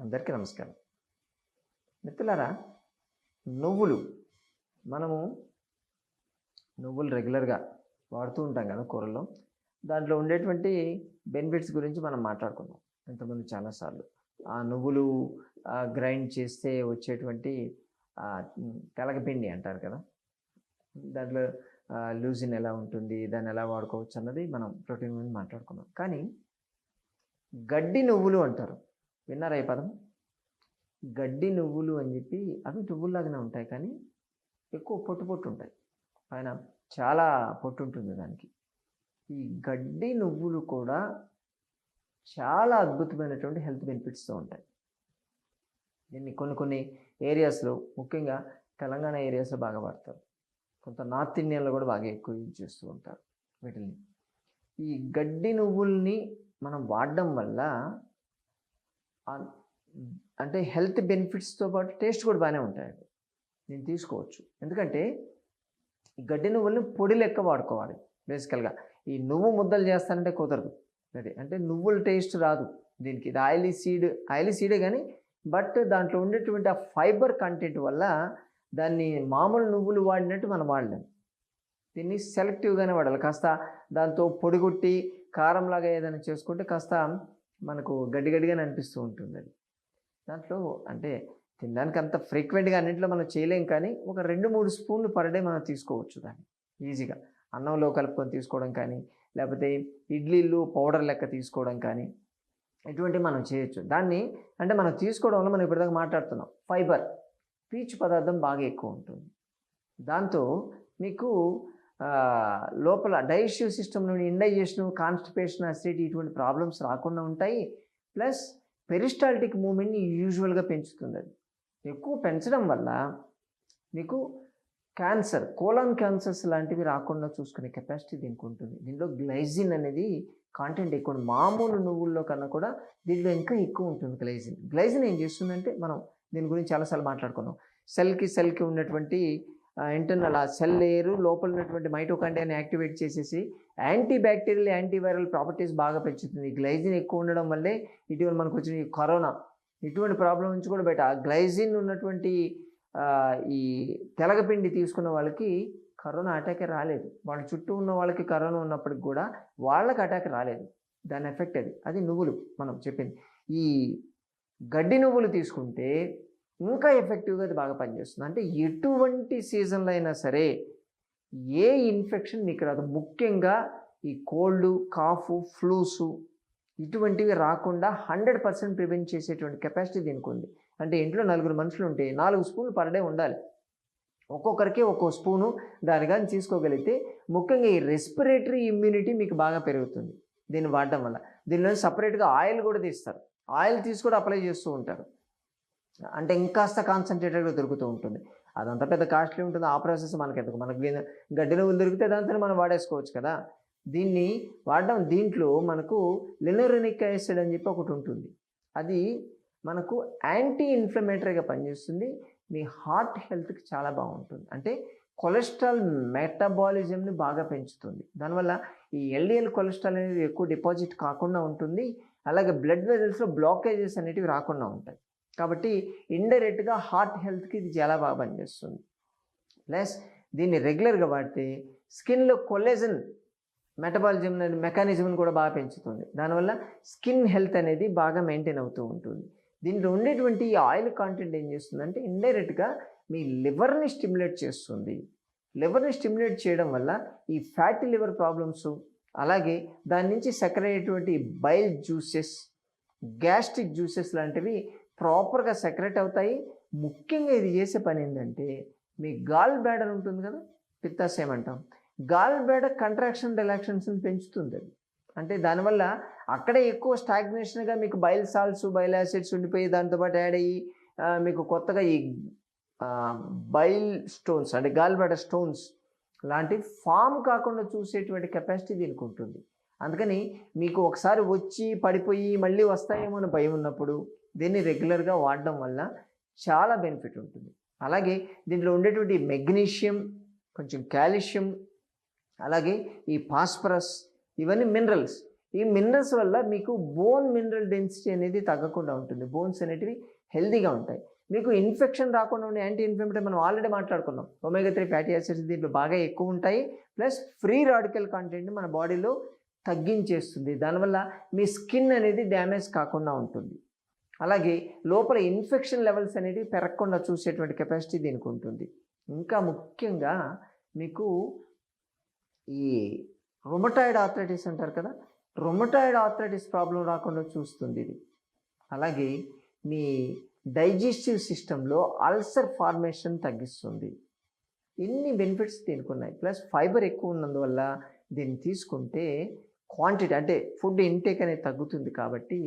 అందరికీ నమస్కారం. మిత్రులారా నువ్వులు మనము నువ్వులు రెగ్యులర్గా వాడుతూ ఉంటాం కదా కూరల్లో. దాంట్లో ఉండేటువంటి బెనిఫిట్స్ గురించి మనం మాట్లాడుకున్నాం ఇంతకుముందు చాలాసార్లు ఆ నువ్వులు గ్రైండ్ చేస్తే వచ్చేటువంటి ఆ, తెలగపిండి అంటారు కదా. దాంట్లో లూజిన్ ఎలా ఉంటుంది దాన్ని ఎలా వాడుకోవచ్చు అన్నది మనం ప్రోటీన్ గురించి మాట్లాడుకున్నాం కానీ గడ్డి నువ్వులు అంటారు. విన్నారా ఈ పదం? గడ్డి నువ్వులు అని చెప్పి అవి నువ్వుల్లాగానే ఉంటాయి కానీ ఎక్కువ పొట్టు పొట్టు ఉంటాయి. పైన చాలా పొట్టు ఉంటుంది దానికి. ఈ గడ్డి నువ్వులు కూడా చాలా అద్భుతమైనటువంటి హెల్త్ బెనిఫిట్స్తో ఉంటాయి. దీన్ని కొన్ని కొన్ని ఏరియాస్లో ముఖ్యంగా తెలంగాణ ఏరియాస్లో బాగా వాడతారు. కొంత నార్త్ ఇండియన్లో కూడా బాగా ఎక్కువ యూజ్ చేస్తూ ఉంటారు వీటిని. ఈ గడ్డి నువ్వుల్ని మనం వాడడం వల్ల అంటే హెల్త్ బెనిఫిట్స్తో పాటు టేస్ట్ కూడా బాగానే ఉంటాయి నేను తీసుకోవచ్చు. ఎందుకంటే ఈ గడ్డి నువ్వుల్ని పొడి లెక్క వాడుకోవాలి బేసికల్గా. ఈ నువ్వు ముద్దలు చేస్తానంటే కుదరదు. అది అంటే నువ్వుల టేస్ట్ రాదు. దీనికి ఇది ఆయిలీ సీడ్ ఆయిలీ సీడే కానీ బట్ దాంట్లో ఉండేటువంటి ఆ ఫైబర్ కంటెంట్ వల్ల దాన్ని మామూలు నువ్వులు వాడినట్టు మనం వాడలేము దీన్ని సెలెక్టివ్గానే వాడాలి. కాస్త దాంతో పొడిగొట్టి కారంలాగా ఏదైనా చేసుకుంటే కాస్త మనకు గడ్డి గడ్డిగా అనిపిస్తూ ఉంటుంది అది దాంట్లో అంటే తినడానికి అంత ఫ్రీక్వెంట్గా అన్నింటిలో మనం చేయలేం కానీ ఒక రెండు మూడు స్పూన్లు పర్ డే మనం తీసుకోవచ్చు దాన్ని ఈజీగా. అన్నంలో కలుపుకొని తీసుకోవడం కానీ లేకపోతే ఇడ్లీలు పౌడర్ లెక్క తీసుకోవడం కానీ ఇటువంటివి మనం చేయొచ్చు. దాన్ని అంటే మనం తీసుకోవడం వల్ల మనం ఇప్పటిదాకా మాట్లాడుతున్నాం. ఫైబర్ పీచు పదార్థం బాగా ఎక్కువ ఉంటుంది. దాంతో మీకు లోపల డైజెస్టివ్ సిస్టమ్ నుండి ఇండైజెషన్ కాన్స్టిపేషన్ అసిడిటీ ఇటువంటి ప్రాబ్లమ్స్ రాకుండా ఉంటాయి. ప్లస్ పెరిస్టాల్టిక్ మూమెంట్ని యూజువల్గా పెంచుతుంది అది. ఎక్కువ పెంచడం వల్ల మీకు క్యాన్సర్ కోలాన్ క్యాన్సర్స్ లాంటివి రాకుండా చూసుకునే కెపాసిటీ దీనికి ఉంటుంది. దీనిలో గ్లైజిన్ అనేది కాంటెంట్ ఎక్కువ మామూలు నువ్వుల్లో కన్నా కూడా దీంట్లో ఇంకా ఎక్కువ ఉంటుంది గ్లైజిన్ గ్లైజిన్ ఏం చేస్తుందంటే మనం దీని గురించి చాలాసార్లు మాట్లాడుకున్నాం. సెల్కి సెల్కి ఉన్నటువంటి ఇంటర్నల్ ఆ సెల్ లేయర్ లోపల ఉన్నటువంటి మైటోకాండియాని యాక్టివేట్ చేసేసి యాంటీ బ్యాక్టీరియల్ యాంటీవైరల్ ప్రాపర్టీస్ బాగా పెంచుతుంది. గ్లైజిన్ ఎక్కువ ఉండడం వల్లే ఇటీవల మనకు వచ్చిన ఈ కరోనా. ఇటువంటి ప్రాబ్లం నుంచి కూడా బయట. ఆ గ్లైజిన్ ఉన్నటువంటి ఈ తెలగపిండి తీసుకున్న వాళ్ళకి కరోనా అటాకే రాలేదు. వాళ్ళ చుట్టూ ఉన్న వాళ్ళకి కరోనా ఉన్నప్పటికి కూడా వాళ్ళకి అటాక్ రాలేదు. దాని ఎఫెక్ట్ అది. అది నువ్వులు మనం చెప్పింది. ఈ గడ్డి నువ్వులు తీసుకుంటే ఇంకా ఎఫెక్టివ్గా అది బాగా పనిచేస్తుంది. అంటే ఎటువంటి సీజన్లో అయినా సరే ఏ ఇన్ఫెక్షన్ మీకు రాదు. ముఖ్యంగా ఈ కోల్డ్ కాఫ్ ఫ్లూసు ఇటువంటివి రాకుండా హండ్రెడ్ పర్సెంట్ ప్రివెంట్ చేసేటువంటి కెపాసిటీ దీనికి ఉంది అంటే ఇంట్లో నలుగురు మనుషులు ఉంటే నాలుగు స్పూన్లు పర్ డే ఉండాలి. ఒక్కొక్కరికి ఒక్కో స్పూను దాని కానీ తీసుకోగలిగితే ముఖ్యంగా ఈ రెస్పిరేటరీ ఇమ్యూనిటీ మీకు బాగా పెరుగుతుంది. దీన్ని వాడడం వల్ల. దీనిలో సపరేట్గా ఆయిల్ కూడా తీస్తారు. ఆయిల్ తీసి కూడా అప్లై చేస్తూ ఉంటారు. అంటే ఇంకాస్త కాన్సన్ట్రేటెడ్గా దొరుకుతూ ఉంటుంది. అదంతా పెద్ద కాస్ట్లీ ఉంటుంది. ఆ ప్రాసెస్ మనకి ఎందుకు మనకి గడ్డి నువ్వులు దొరికితే దాంతో మనం వాడేసుకోవచ్చు కదా. దీన్ని వాడడం దీంట్లో మనకు లినోరెనిక్ యాసిడ్ అని చెప్పి ఒకటి ఉంటుంది. అది మనకు యాంటీ ఇన్ఫ్లమేటరీగా పనిచేస్తుంది. మీ హార్ట్ హెల్త్కి చాలా బాగుంటుంది. అంటే కొలెస్ట్రాల్ మెటబాలిజంని బాగా పెంచుతుంది. దానివల్ల ఈ ఎల్డిఎల్ కొలెస్ట్రాల్ అనేది ఎక్కువ డిపాజిట్ కాకుండా ఉంటుంది. అలాగే బ్లడ్ వెజల్స్లో బ్లాకేజెస్ అనేటివి రాకుండా ఉంటాయి. కాబట్టి ఇండైరెక్ట్గా హార్ట్ హెల్త్కి ఇది చాలా బాగా పనిచేస్తుంది. ప్లస్ దీన్ని రెగ్యులర్గా వాడితే స్కిన్లో కొలెజన్ మెటబాలిజం మెకానిజంని కూడా బాగా పెంచుతుంది. దానివల్ల స్కిన్ హెల్త్ అనేది బాగా మెయింటైన్ అవుతూ ఉంటుంది. దీంట్లో ఉండేటువంటి ఈ ఆయిల్ కాంటెంట్ ఏం చేస్తుందంటే ఇండైరెక్ట్గా మీ లివర్ని స్టిమ్యులేట్ చేస్తుంది. లివర్ని స్టిమ్యులేట్ చేయడం వల్ల ఈ ఫ్యాటీ లివర్ ప్రాబ్లమ్స్ అలాగే దాని నుంచి సెక్రయ్యేటువంటి బైల్ జ్యూసెస్ గ్యాస్ట్రిక్ జ్యూసెస్ లాంటివి ప్రాపర్గా సెక్రెట్ అవుతాయి. ముఖ్యంగా ఇది చేసే పని ఏంటంటే మీ గాల్ బ్యాడర్ ఉంటుంది కదా పిత్తాశయం అంటాం. గాల్ బ్యాడర్ కంట్రాక్షన్ రిలాక్షన్స్ని పెంచుతుంది అది. అంటే దానివల్ల అక్కడే ఎక్కువ స్టాగ్నేషన్గా మీకు బైల్ సాల్ట్స్ బైల్ యాసిడ్స్ ఉండిపోయి దాంతోపాటు యాడ్ అయ్యి మీకు కొత్తగా ఈ బైల్ స్టోన్స్ అంటే గాల్ బ్యాడర్ స్టోన్స్ లాంటి ఫామ్ కాకుండా చూసేటువంటి కెపాసిటీ దీనికి ఉంటుంది. అందుకని మీకు ఒకసారి వచ్చి పడిపోయి మళ్ళీ వస్తాయేమో అని భయం ఉన్నప్పుడు దీన్ని రెగ్యులర్గా వాడడం వల్ల చాలా బెనిఫిట్ ఉంటుంది. అలాగే దీంట్లో ఉండేటువంటి మెగ్నీషియం కొంచెం కాల్షియం అలాగే ఈ ఫాస్ఫరస్ ఇవన్నీ మినరల్స్. ఈ మినరల్స్ వల్ల మీకు బోన్ మినరల్ డెన్సిటీ అనేది తగ్గకుండా ఉంటుంది. బోన్స్ అనేటివి హెల్దీగా ఉంటాయి. మీకు ఇన్ఫెక్షన్ రాకుండా ఉండే యాంటీ ఇన్ఫ్లమేటరీ మనం ఆల్రెడీ మాట్లాడుకున్నాం. ఒమేగా త్రీ ఫ్యాటీ యాసిడ్స్ దీంట్లో బాగా ఎక్కువ ఉంటాయి. ప్లస్ ఫ్రీ రాడికల్ కంటెంట్ మన బాడీలో తగ్గించేస్తుంది. దానివల్ల మీ స్కిన్ అనేది డ్యామేజ్ కాకుండా ఉంటుంది. అలాగే లోపల ఇన్ఫెక్షన్ లెవెల్స్ అనేది పెరగకుండా చూసేటువంటి కెపాసిటీ దీనికి ఉంటుంది. ఇంకా ముఖ్యంగా మీకు ఈ రొమటాయిడ్ ఆథరైటిస్ అంటారు కదా రొమటాయిడ్ ఆథరైటిస్ ప్రాబ్లం రాకుండా చూస్తుంది ఇది. అలాగే మీ డైజెస్టివ్ సిస్టంలో అల్సర్ ఫార్మేషన్ తగ్గిస్తుంది. ఇన్ని బెనిఫిట్స్ దీనికి ఉన్నాయి. ప్లస్ ఫైబర్ ఎక్కువ ఉన్నందువల్ల దీన్ని తీసుకుంటే క్వాంటిటీ అంటే ఫుడ్ ఇంటేక్ అనేది తగ్గుతుంది కాబట్టి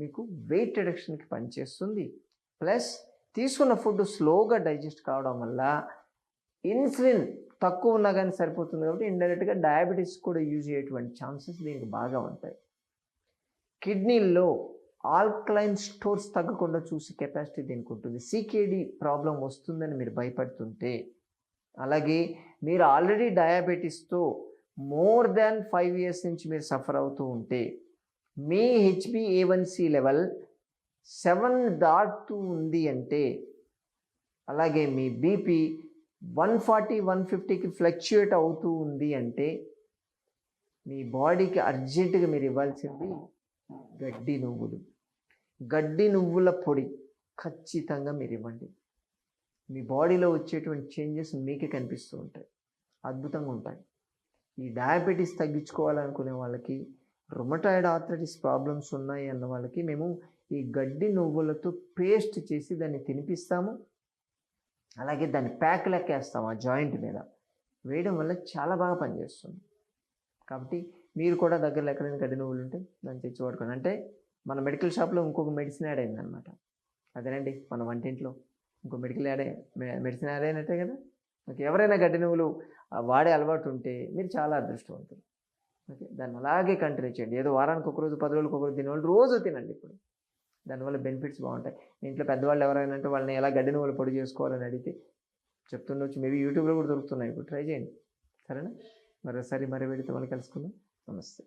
మీకు వెయిట్ రిడక్షన్కి పనిచేస్తుంది. ప్లస్ తీసుకున్న ఫుడ్ స్లోగా డైజెస్ట్ కావడం వల్ల ఇన్సులిన్ తక్కువ ఉన్నా కానీ సరిపోతుంది కాబట్టి ఇండైరెక్ట్గా డయాబెటీస్ కూడా యూజ్ అయ్యేటువంటి ఛాన్సెస్ దీనికి బాగా ఉంటాయి. కిడ్నీల్లో ఆల్కలైన్ స్టోర్స్ తగ్గకుండా చూసి కెపాసిటీ దీనికి ఉంటుంది. సీకేడీ ప్రాబ్లం వస్తుందని మీరు భయపడుతుంటే అలాగే మీరు ఆల్రెడీ డయాబెటీస్తో మోర్ దాన్ ఫైవ్ ఇయర్స్ నుంచి మీరు సఫర్ అవుతూ ఉంటే మీ హెచ్బిఏవన్సి లెవెల్ సెవెన్ దాటుతూ ఉంది అంటే అలాగే మీ బీపీ వన్ ఫార్టీ వన్ ఫిఫ్టీకి ఫ్లక్చుయేట్ అవుతూ ఉంది అంటే మీ బాడీకి అర్జెంటుగా మీరు ఇవ్వాల్సింది గడ్డి నువ్వులు. గడ్డి నువ్వుల పొడి ఖచ్చితంగా మీరు ఇవ్వండి. మీ బాడీలో వచ్చేటువంటి చేంజెస్ మీకే కనిపిస్తూ ఉంటాయి. అద్భుతంగా ఉంటాయి. ఈ డయాబెటీస్ తగ్గించుకోవాలనుకునే వాళ్ళకి రొమటాయిడ్ ఆథరైటిస్ ప్రాబ్లమ్స్ ఉన్నాయి అన్న వాళ్ళకి మేము ఈ గడ్డి నువ్వులతో పేస్ట్ చేసి దాన్ని తినిపిస్తాము. అలాగే దాన్ని ప్యాక్ లెక్కేస్తాము ఆ జాయింట్ మీద. వేయడం వల్ల చాలా బాగా పనిచేస్తుంది. కాబట్టి మీరు కూడా దగ్గరలో ఎక్కడైనా గడ్డి నువ్వులు ఉంటే దాన్ని తెచ్చి వాడుకోండి. అంటే మన మెడికల్ షాప్లో ఇంకొక మెడిసిన్ యాడ్ అయిందనమాట అదేనండి మన వంటింట్లో ఇంకో మెడికల్ యాడ్ మెడిసిన్ యాడ్ అయినట్టే కదా? ఓకే ఎవరైనా గడ్డి నువ్వులు వాడే అలవాటు ఉంటే మీరు చాలా అదృష్టవంతులు. ఓకే? దాన్ని అలాగే కంటిన్యూ చేయండి. ఏదో వారానికి ఒక రోజు పది రోజులకు ఒక రోజు తినేవాళ్ళు రోజు తినండి ఇప్పుడు. దానివల్ల బెనిఫిట్స్ బాగుంటాయి. ఇంట్లో పెద్దవాళ్ళు ఎవరైనా అంటే వాళ్ళని ఎలా గడ్డిన వాళ్ళు పొడి చేసుకోవాలని అడిగితే చెప్తుండొచ్చు. మేబీ యూట్యూబ్లో కూడా దొరుకుతున్నాయి ఇప్పుడు. ట్రై చేయండి. సరేనా? మరోసారి మరో వీడితో మళ్ళీ కలుసుకుందాం. నమస్తే.